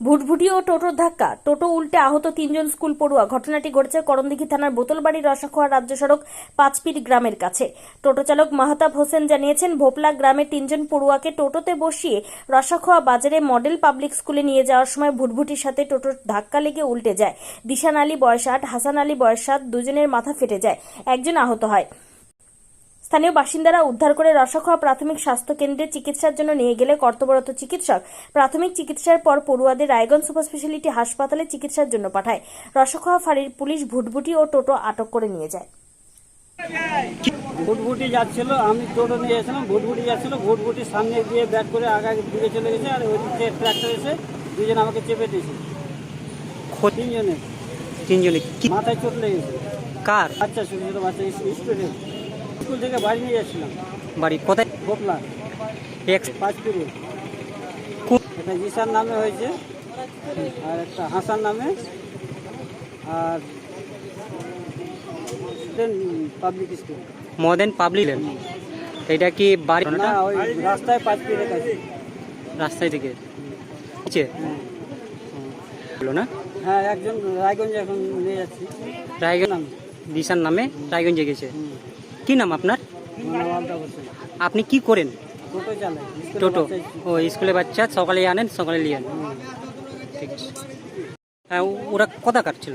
ভুটভুটি ও টোটোর ধাক্কা। টোটো উল্টে আহত তিনজন স্কুল পড়ুয়া। ঘটনাটি ঘটেছে করণদিঘি থানার বোতলবাড়ি রসাখোয়া রাজ্য সড়ক পাঁচপির গ্রামের কাছে। টোটো চালক মাহতাব হোসেন জানিয়েছেন, ভোপলা গ্রামের তিনজন পড়ুয়াকে টোটোতে বসিয়ে রসাখোয়া বাজারে মডেল পাবলিক স্কুলে নিয়ে যাওয়ার সময় ভুটভুটির সাথে টোটোর ধাক্কা লেগে উল্টে যায়। দিশান আলী বয়স আট, হাসান আলী বয়স সাত, দুজনের মাথা ফেটে যায়। একজন আহত হয়। স্থানীয় বাসিন্দারা উদ্ধার করে রসাখোয়া প্রাথমিক স্বাস্থ্য কেন্দ্রে চিকিৎসার জন্য নিয়ে গেলে কর্তব্যরত চিকিৎসক প্রাথমিক চিকিৎসার পর পড়ুয়াদের রায়গঞ্জ সুপার স্পেশালিটি হাসপাতালে চিকিৎসার জন্য পাঠায়। রসাখোয়া ফাঁড়ির পুলিশ ভুটভুটি ও টোটো আটক করে নিয়ে যায়। ভুটভুটি যাচ্ছিল আমি টোটো নিয়ে এসেছিলাম ভুটভুটি যাচ্ছিল ভুটভুটির সামনে দিয়ে ব্যাক করে আগে দিকে চলে গেছে আর ওই দিকে ট্র্যাক্টর এসে দুজন আমাকে চেপে দিয়েছে। তিনজনে। তিনজনে। মাথায় চোট লেগেছে। কার? বাচ্চা ছোটো ছোটো বাচ্চা স্টুডেন্ট। স্কুল থেকে বাড়ি নিয়ে যাচ্ছিলাম বাড়ি কোথায়? গোপলা। এক্স পাঁচ পিড়ে কোন- একটা জিসার নামে হয়েছে আর একটা হাসান নামে আর পাবলিক স্কুল। মডার্ন পাবলিক এটা কি বাড়ি? না ওই রাস্তায় পাঁচ পিড়ে কাছে রাস্তায় থেকে। নিচে? হলো না। হ্যাঁ একজন রায়গঞ্জে এখন নিয়ে যাচ্ছি। রায়গঞ্জ নাম? দিশার নামে রায়গঞ্জে গেছে। কি নাম আপনার? আপনি কি করেন? টোটো। ও স্কুলে বাচ্চা সকালে আনেন সকালে নিয়ে আনেন। ঠিক আছে। হ্যাঁ ওরা কথা কাটছিল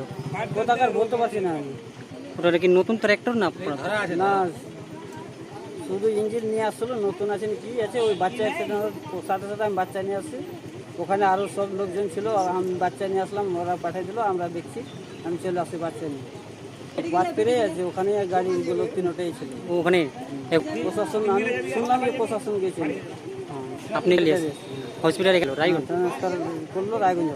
কোথাকার বলতে পারছি না আমি। ওটা কি নতুন ট্র্যাক্টর না? না শুধু ইঞ্জিন নিয়ে আসছিল নতুন আছে না কি আছে? ওই বাচ্চা সাথে সাথে আমি বাচ্চা নিয়ে আসছি। ওখানে আরও সব লোকজন ছিল আমি বাচ্চা নিয়ে আসলাম ওরা পাঠিয়ে দিল আমরা দেখছি। আমি চলে আসি বাচ্চা নিয়ে। বাস পেরে আছে ওখানে গাড়িগুলো তিনটাই ছিল। ওখানে প্রশাসন আমি শুনলাম যে প্রশাসন গেছিল। আপনি হসপিটালে গেল রায়গঞ্জ? ট্রান্সফার করল রায়গঞ্জ